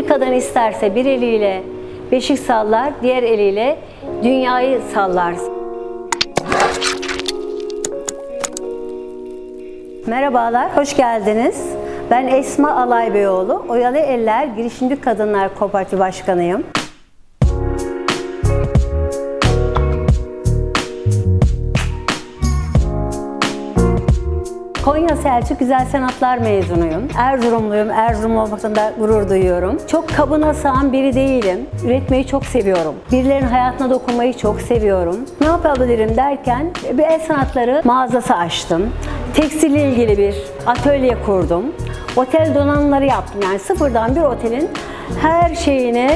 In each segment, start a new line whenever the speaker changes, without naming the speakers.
Bir kadın isterse bir eliyle beşik sallar, diğer eliyle dünyayı sallar. Merhabalar, hoş geldiniz. Ben Esma Alaybeyoğlu, Oyalı Eller Girişimci Kadınlar Kooperatifi Başkanıyım. Konya Selçuk Güzel Sanatlar mezunuyum. Erzurumluyum. Erzurum olmaktan da gurur duyuyorum. Çok kabına sığan biri değilim. Üretmeyi çok seviyorum. Birilerinin hayatına dokunmayı çok seviyorum. Ne yapabilirim derken bir el sanatları mağazası açtım. Tekstille ilgili bir atölye kurdum. Otel donanımları yaptım. Yani sıfırdan bir otelin her şeyini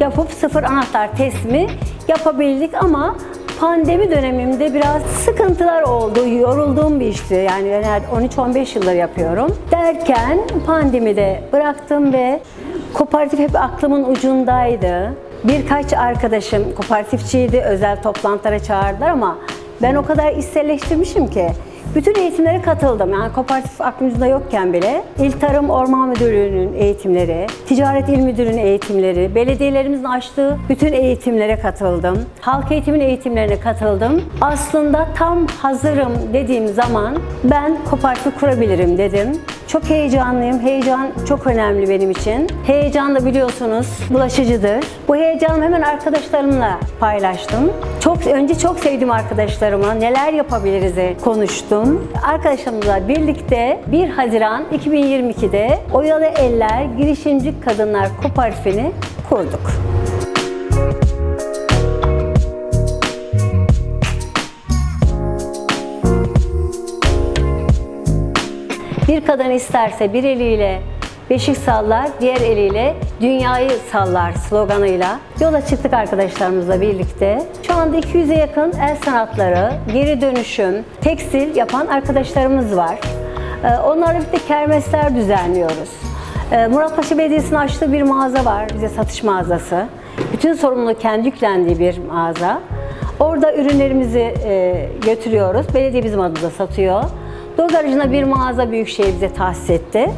yapıp sıfır anahtar teslimi yapabildik ama Pandemi dönemimde biraz sıkıntılar oldu. Yorulduğum bir işti. Yani ben 13-15 yıldır yapıyorum. Derken pandemide bıraktım ve kooperatif hep aklımın ucundaydı. Birkaç arkadaşım kooperatifçiydi. Özel toplantılara çağırdılar ama ben o kadar içselleştirmişim ki bütün eğitimlere katıldım. Yani kooperatif aklımızda yokken bile İl Tarım Orman Müdürlüğü'nün eğitimleri, Ticaret İl Müdürlüğü'nün eğitimleri, belediyelerimizin açtığı bütün eğitimlere katıldım. Halk eğitimin eğitimlerine katıldım. Aslında tam hazırım dediğim zaman ben kooperatif kurabilirim dedim. Çok heyecanlıyım. Heyecan çok önemli benim için. Heyecan da biliyorsunuz bulaşıcıdır. Bu heyecanımı hemen arkadaşlarımla paylaştım. Çok önce çok sevdiğim arkadaşlarıma neler yapabiliriz konuştum. Arkadaşlarımızla birlikte 1 Haziran 2022'de Oyalı Eller Girişimci Kadınlar Kooperatifini kurduk. Bir kadın isterse bir eliyle beşik sallar, diğer eliyle dünyayı sallar sloganıyla yola çıktık arkadaşlarımızla birlikte. Şu anda 200'e yakın el sanatları, geri dönüşüm, tekstil yapan arkadaşlarımız var. Ee, Onlarla birlikte kermesler düzenliyoruz. Ee, Muratpaşa Belediyesi'nin açtığı bir mağaza var, bize satış mağazası. Bütün sorumluluğu kendi yüklendiği bir mağaza. Orada ürünlerimizi e, götürüyoruz. Belediye bizim adımıza satıyor. Doğu Garajı'na bir mağaza Büyükşehir bize tahsis etti.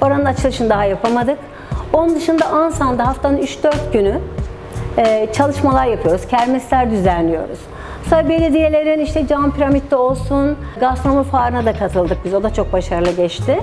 Oranın açılışını daha yapamadık. Onun dışında Ansan'da haftanın 3-4 günü e, çalışmalar yapıyoruz. Kermesler düzenliyoruz. Sonra belediyelerin işte cam piramitte olsun, gastronomi fuarına da katıldık biz. O da çok başarılı geçti.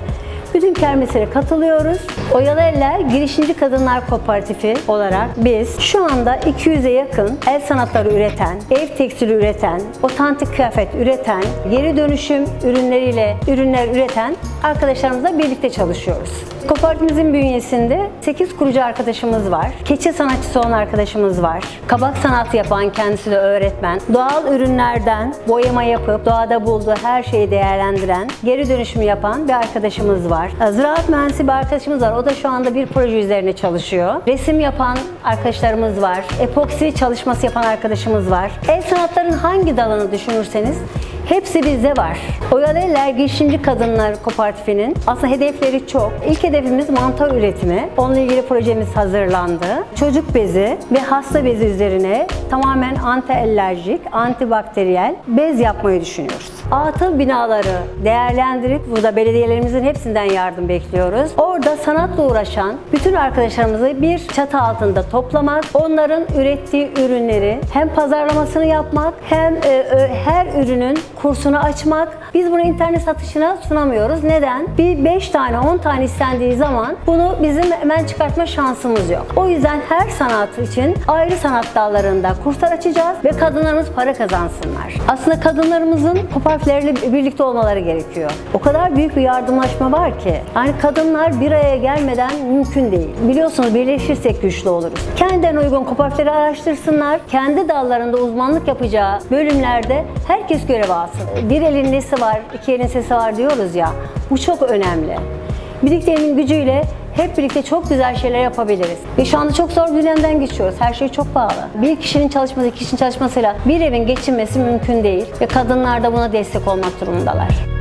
Bütün kermeslere katılıyoruz. Oyalı Eller Girişimci Kadınlar Kooperatifi olarak biz şu anda 200'e yakın el sanatları üreten, ev tekstili üreten, otantik kıyafet üreten, geri dönüşüm ürünleriyle ürünler üreten arkadaşlarımızla birlikte çalışıyoruz. Kooperatifimizin bünyesinde 8 kurucu arkadaşımız var. Keçe sanatçısı olan arkadaşımız var. Kabak sanatı yapan kendisi de öğretmen. Doğal ürünlerden boyama yapıp doğada bulduğu her şeyi değerlendiren, geri dönüşümü yapan bir arkadaşımız var. Ziraat mühendisi bir arkadaşımız var. O da şu anda bir proje üzerine çalışıyor. Resim yapan arkadaşlarımız var. Epoksi çalışması yapan arkadaşımız var. El sanatların hangi dalını düşünürseniz Hepsi bizde var. Oyalı Eller Girişimci Kadınlar Kooperatifinin aslında hedefleri çok. İlk hedefimiz mantar üretimi. Onunla ilgili projemiz hazırlandı. Çocuk bezi ve hasta bezi üzerine tamamen anti-alerjik, antibakteriyel bez yapmayı düşünüyoruz. Atıl binaları değerlendirip burada belediyelerimizin hepsinden yardım bekliyoruz. Orada sanatla uğraşan bütün arkadaşlarımızı bir çatı altında toplamak, onların ürettiği ürünleri hem pazarlamasını yapmak hem e, e, her ürünün kursunu açmak. Biz bunu internet satışına sunamıyoruz. Neden? Bir 5 tane 10 tane istendiği zaman bunu bizim hemen çıkartma şansımız yok. O yüzden her sanat için ayrı sanat dallarında kurslar açacağız ve kadınlarımız para kazansınlar. Aslında kadınlarımızın kooperatiflerle birlikte olmaları gerekiyor. O kadar büyük bir yardımlaşma var ki. Yani kadınlar bir araya gelmeden mümkün değil. Biliyorsunuz birleşirsek güçlü oluruz. Kendilerine uygun kooperatifleri araştırsınlar. Kendi dallarında uzmanlık yapacağı bölümlerde herkes görev alsın. Bir elin nesi var, iki elin sesi var diyoruz ya. Bu çok önemli. Birlikteliğin gücüyle hep birlikte çok güzel şeyler yapabiliriz. Ve şu anda çok zor bir dönemden geçiyoruz. Her şey çok pahalı. Bir kişinin çalışması, iki kişinin çalışmasıyla bir evin geçinmesi mümkün değil. Ve kadınlar da buna destek olmak durumundalar.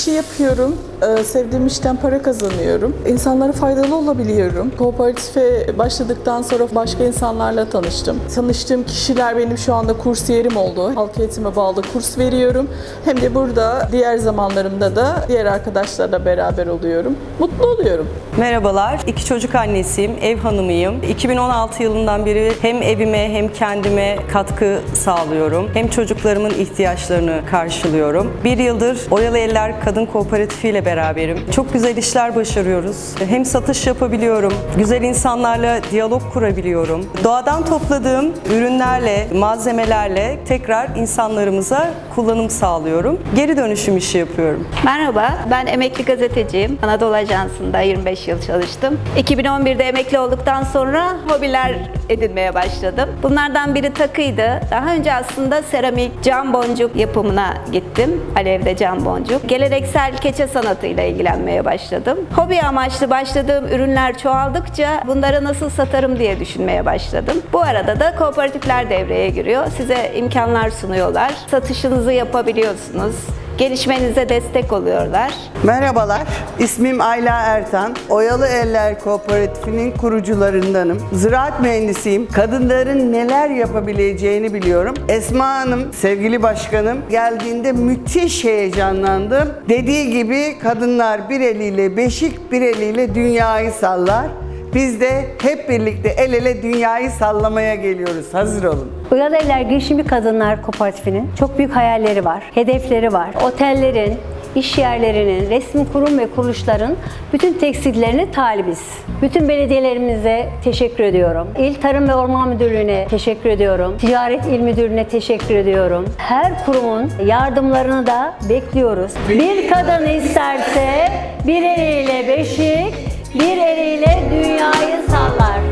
İşi yapıyorum. Ee, Sevdiğim işten para kazanıyorum. İnsanlara faydalı olabiliyorum. Kooperatife başladıktan sonra başka insanlarla tanıştım. Tanıştığım kişiler benim şu anda kursiyerim oldu. Halk eğitime bağlı kurs veriyorum. Hem de burada diğer zamanlarımda da diğer arkadaşlarla beraber oluyorum. Mutlu oluyorum.
Merhabalar, iki çocuk annesiyim, ev hanımıyım. 2016 yılından beri hem evime hem kendime katkı sağlıyorum. Hem çocuklarımın ihtiyaçlarını karşılıyorum. Bir yıldır Oyalı Eller Kadın Kooperatifi ile beraberim. Çok güzel işler başarıyoruz. Hem satış yapabiliyorum, güzel insanlarla diyalog kurabiliyorum. Doğadan topladığım ürünlerle, malzemelerle tekrar insanlarımıza kullanım sağlıyorum. Geri dönüşüm işi yapıyorum.
Merhaba, ben emekli gazeteciyim. Anadolu Ajansı'nda 25 yıl çalıştım. 2011'de emekli olduktan sonra hobiler edinmeye başladım. Bunlardan biri takıydı. Daha önce aslında seramik, cam boncuk yapımına gittim. Alevde cam boncuk. Geleneksel keçe sanatıyla ilgilenmeye başladım. Hobi amaçlı başladığım ürünler çoğaldıkça bunları nasıl satarım diye düşünmeye başladım. Bu arada da kooperatifler devreye giriyor. Size imkanlar sunuyorlar. Satışınızı yapabiliyorsunuz. Gelişmenize destek oluyorlar.
Merhabalar, ismim Ayla Ertan. Oyalı Eller Kooperatifi'nin kurucularındanım. Ziraat mühendisiyim. Kadınların neler yapabileceğini biliyorum. Esma Hanım, sevgili başkanım, geldiğinde müthiş heyecanlandım. Dediği gibi kadınlar bir eliyle beşik, bir eliyle dünyayı sallar. Biz de hep birlikte el ele dünyayı sallamaya geliyoruz. Hazır olun.
Uyalı Eller Girişimci Kadınlar Kooperatifinin çok büyük hayalleri var, hedefleri var. Otellerin, iş yerlerinin, resmi kurum ve kuruluşların bütün tekstillerine talibiz. Bütün belediyelerimize teşekkür ediyorum. İl Tarım ve Orman Müdürlüğü'ne teşekkür ediyorum. Ticaret İl Müdürlüğü'ne teşekkür ediyorum. Her kurumun yardımlarını da bekliyoruz. Bir kadın isterse bir eliyle beşik, bir eliyle dünyayı sallar.